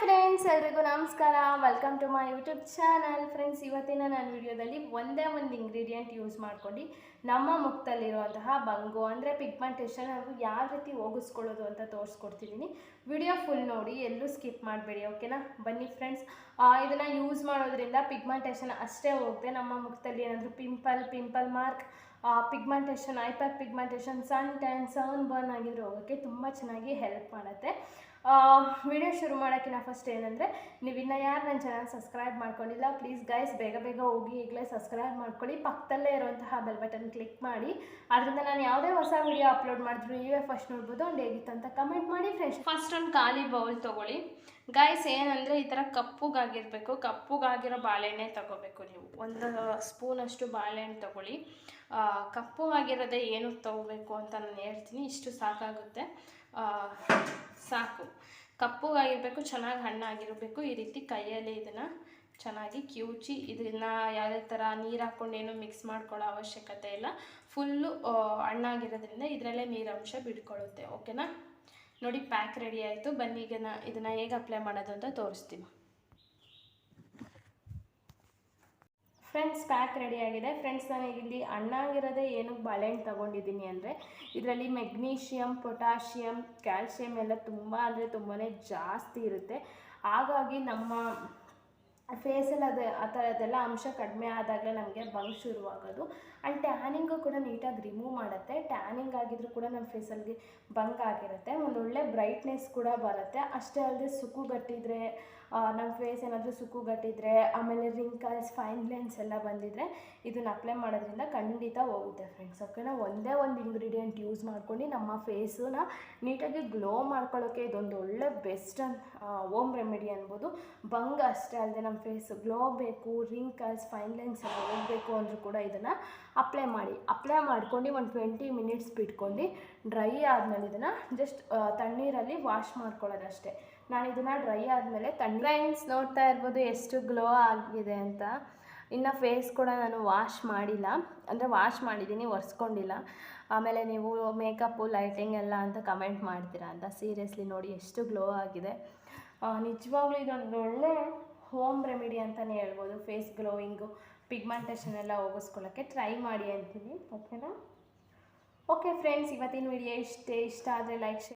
Friends ಎಲ್ರಿಗೂ ನಮಸ್ಕಾರ. Welcome to my YouTube channel friends ಇವತ್ತಿನ ನಾನು ವಿಡಿಯೋದಲ್ಲಿ ಒಂದೇ ಒಂದು ಇಂಗ್ರೀಡಿಯೆಂಟ್ ಯೂಸ್ ಮಾಡ್ಕೊಂಡು ನಮ್ಮ ಮುಖದಲ್ಲಿರುವಂತಹ ಬಂಗು, ಅಂದರೆ ಪಿಗ್ಮೆಂಟೇಷನ್ ಹಾಗೂ ಯಾವ ರೀತಿ ಹೋಗಿಸ್ಕೊಳ್ಳೋದು ಅಂತ ತೋರಿಸ್ಕೊಡ್ತಿದ್ದೀನಿ ವಿಡಿಯೋ ಫುಲ್ ನೋಡಿ, ಎಲ್ಲೂ ಸ್ಕಿಪ್ ಮಾಡಬೇಡಿ ಓಕೆನಾ ಬನ್ನಿ ಫ್ರೆಂಡ್ಸ್ ಇದನ್ನು ಯೂಸ್ ಮಾಡೋದ್ರಿಂದ ಪಿಗ್ಮೆಂಟೇಷನ್ ಅಷ್ಟೇ ಹೋಗುತ್ತೆ ನಮ್ಮ ಮುಖದಲ್ಲಿ ಏನಾದರೂ pimple pimple mark pigmentation hyper pigmentation sun tan sun burn ಆಗಿದ್ರೆ ಹೋಗೋಕ್ಕೆ ತುಂಬ ಚೆನ್ನಾಗಿ ಹೆಲ್ಪ್ ಮಾಡುತ್ತೆ. ವಿಡಿಯೋ ಶುರು ಮಾಡೋಕ್ಕಿಂತ ಫಸ್ಟ್ ಏನಂದರೆ, ನೀವು ಇನ್ನೂ ಯಾರು ನನ್ನ ಚಾನಲ್ ಸಬ್ಸ್ಕ್ರೈಬ್ ಮಾಡ್ಕೊಂಡಿಲ್ಲ ಪ್ಲೀಸ್ ಗೈಸ್ ಬೇಗ ಬೇಗ ಹೋಗಿ ಈಗಲೇ ಸಬ್ಸ್ಕ್ರೈಬ್ ಮಾಡ್ಕೊಳ್ಳಿ. ಪಕ್ಕದಲ್ಲೇ ಇರುವಂತಹ ಬೆಲ್ ಬಟನ್ ಕ್ಲಿಕ್ ಮಾಡಿ. ಅದರಿಂದ ನಾನು ಯಾವುದೇ ಹೊಸ ವಿಡಿಯೋ ಅಪ್ಲೋಡ್ ಮಾಡಿದ್ರು, ನೀವೇ ಫಸ್ಟ್ ನೋಡ್ಬೋದು. ಒಂದು ಹೇಗಿತ್ತು ಅಂತ ಕಮೆಂಟ್ ಮಾಡಿ ಫ್ರೆಂಡ್ಸ್ ಫಸ್ಟ್ ಒಂದು ಖಾಲಿ ಬೌಲ್ ತೊಗೊಳ್ಳಿ. ಗಾಯ್ಸ್ ಏನಂದರೆ ಈ ಥರ ಕಪ್ಪುಗಾಗಿರಬೇಕು. ಕಪ್ಪುಗಾಗಿರೋ ಬಾಳೆಹಣ್ಣೆ ತಗೋಬೇಕು ನೀವು. ಒಂದು ಸ್ಪೂನಷ್ಟು ಬಾಳೆಹಣ್ಣು ತಗೊಳ್ಳಿ. ಕಪ್ಪು ಆಗಿರೋದೇ ಏನು ತಗೋಬೇಕು ಅಂತ ನಾನು ಹೇಳ್ತೀನಿ. ಇಷ್ಟು ಸಾಕಾಗುತ್ತೆ. ಸಾಕು. ಕಪ್ಪುಗಾಗಿರಬೇಕು, ಚೆನ್ನಾಗಿ ಹಣ್ಣಾಗಿರಬೇಕು. ಈ ರೀತಿ ಕೈಯಲ್ಲಿ ಇದನ್ನು ಚೆನ್ನಾಗಿ ಕಿವುಚಿ ಇದನ್ನು ಯಾವುದೇ ಥರ ನೀರು ಹಾಕ್ಕೊಂಡೇನು ಮಿಕ್ಸ್ ಮಾಡ್ಕೊಳ್ಳೋ ಅವಶ್ಯಕತೆ ಇಲ್ಲ. ಫುಲ್ಲು ಹಣ್ಣಾಗಿರೋದ್ರಿಂದ ಇದರಲ್ಲೇ ನೀರಂಶ ಬಿಡ್ಕೊಳ್ಳುತ್ತೆ. ಓಕೆನಾ ನೋಡಿ ಪ್ಯಾಕ್ ರೆಡಿ ಆಯಿತು. ಬನ್ನಿ, ಈಗ ನಾ ಇದನ್ನು ಹೇಗೆ ಅಪ್ಲೈ ಮಾಡೋದು ಅಂತ ತೋರಿಸ್ತೀನಿ. ಫ್ರೆಂಡ್ಸ್ ಪ್ಯಾಕ್ ರೆಡಿ ಆಗಿದೆ. ಫ್ರೆಂಡ್ಸ್ ನಾನು ಇಲ್ಲಿ ಹಣ್ಣಾಗಿರೋದೇ ಏನು ಬಾಳೆಹಣ್ಣು ತಗೊಂಡಿದ್ದೀನಿ ಅಂದರೆ, ಇದರಲ್ಲಿ ಮೆಗ್ನೀಷಿಯಮ್ ಪೊಟ್ಯಾಷಿಯಮ್ ಕ್ಯಾಲ್ಶಿಯಮ್ ಎಲ್ಲ ತುಂಬ ಅಂದರೆ ತುಂಬಾ ಜಾಸ್ತಿ ಇರುತ್ತೆ. ಹಾಗಾಗಿ ನಮ್ಮ ಫೇಸಲ್ಲಿ ಅದು ಆ ಥರದ್ದೆಲ್ಲ ಅಂಶ ಕಡಿಮೆ ಆದಾಗಲೇ ನಮಗೆ ಬಂಗ್ ಶುರುವಾಗೋದು. ಆ್ಯಂಡ್ ಟ್ಯಾನಿಂಗು ಕೂಡ ನೀಟಾಗಿ ರಿಮೂವ್ ಮಾಡುತ್ತೆ. ಟ್ಯಾನಿಂಗ್ ಆಗಿದ್ರೂ ಕೂಡ ನಮ್ಮ ಫೇಸಲ್ಲಿ ಬಂಗ್ ಆಗಿರುತ್ತೆ. ಒಂದೊಳ್ಳೆ ಬ್ರೈಟ್ನೆಸ್ ಕೂಡ ಬರುತ್ತೆ. ಅಷ್ಟೇ ಅಲ್ಲದೆ ಸುಕ್ಕುಗಟ್ಟಿದ್ರೆ ನಮ್ಮ ಫೇಸ್ ಏನಾದರೂ ಸುಕ್ಕುಗಟ್ಟಿದ್ರೆ ಆಮೇಲೆ ರಿಂಕಲ್ಸ್ ಫೈನ್ ಲೈನ್ಸ್ ಎಲ್ಲ ಬಂದಿದ್ರೆ ಇದನ್ನ ಅಪ್ಲೈ ಮಾಡೋದ್ರಿಂದ ಖಂಡಿತ ಹೋಗುತ್ತೆ ಫ್ರೆಂಡ್ಸ್ ಓಕೆನಾ ಒಂದೇ ಒಂದು ಇಂಗ್ರೀಡಿಯೆಂಟ್ ಯೂಸ್ ಮಾಡ್ಕೊಂಡು ನಮ್ಮ ಫೇಸನ್ನ ನೀಟಾಗಿ ಗ್ಲೋ ಮಾಡ್ಕೊಳ್ಳೋಕ್ಕೆ ಇದೊಂದು ಒಳ್ಳೆ ಬೆಸ್ಟ್ ಅನ್ ಓಮ್ ರೆಮಿಡಿ ಅನ್ಬೋದು. ಬಂಗ್ ಅಷ್ಟೇ ಅಲ್ಲದೆ ನಮ್ಮ ಫೇಸ್ ಗ್ಲೋ ಬೇಕು ರಿಂಕಲ್ಸ್ ಫೈನ್ ಲೈನ್ಸ್ ಎಲ್ಲ ಹೋಗಬೇಕು ಅಂದರೂ ಕೂಡ ಇದನ್ನು ಅಪ್ಲೈ ಮಾಡಿ. ಅಪ್ಲೈ ಮಾಡ್ಕೊಂಡು ಒಂದು ಟ್ವೆಂಟಿ ಮಿನಿಟ್ಸ್ ಬಿಟ್ಕೊಂಡು ಡ್ರೈ ಆದಮೇಲೆ ಇದನ್ನು ಜಸ್ಟ್ ತಣ್ಣೀರಲ್ಲಿ ವಾಶ್ ಮಾಡ್ಕೊಳ್ಳೋದಷ್ಟೇ. ನಾನು ಇದನ್ನು ಡ್ರೈ ಆದಮೇಲೆ ತಣ್ಣೀರು ಫ್ರೆಂಡ್ಸ್ ನೋಡ್ತಾ ಇರ್ಬೋದು ಎಷ್ಟು ಗ್ಲೋ ಆಗಿದೆ ಅಂತ. ಇನ್ನು ಫೇಸ್ ಕೂಡ ನಾನು ವಾಶ್ ಮಾಡಿಲ್ಲ. ಅಂದರೆ ವಾಶ್ ಮಾಡಿದ್ದೀನಿ ಒರೆಸ್ಕೊಂಡಿಲ್ಲ. ಆಮೇಲೆ ನೀವು ಮೇಕಪ್ಪು ಲೈಟಿಂಗ್ ಎಲ್ಲ ಅಂತ ಕಮೆಂಟ್ ಮಾಡ್ತೀರಾ ಅಂತ. ಸೀರಿಯಸ್ಲಿ ನೋಡಿ ಎಷ್ಟು ಗ್ಲೋ ಆಗಿದೆ. ನಿಜವಾಗ್ಲೂ ಇದೊಂದು ಒಳ್ಳೆ ಹೋಮ್ ರೆಮಿಡಿ ಅಂತಲೇ ಹೇಳ್ಬೋದು. ಫೇಸ್ ಗ್ಲೋಯಿಂಗು ಪಿಗ್ಮೆಂಟೇಷನ್ ಎಲ್ಲ ಹೋಗಿಸ್ಕೊಳ್ಳೋಕ್ಕೆ ಟ್ರೈ ಮಾಡಿ ಅಂತೀನಿ. ಓಕೆನಾ ಓಕೆ ಫ್ರೆಂಡ್ಸ್ ಇವತ್ತಿನ ವಿಡಿಯೋ ಇಷ್ಟೇ. ಇಷ್ಟ ಆದರೆ ಲೈಕ್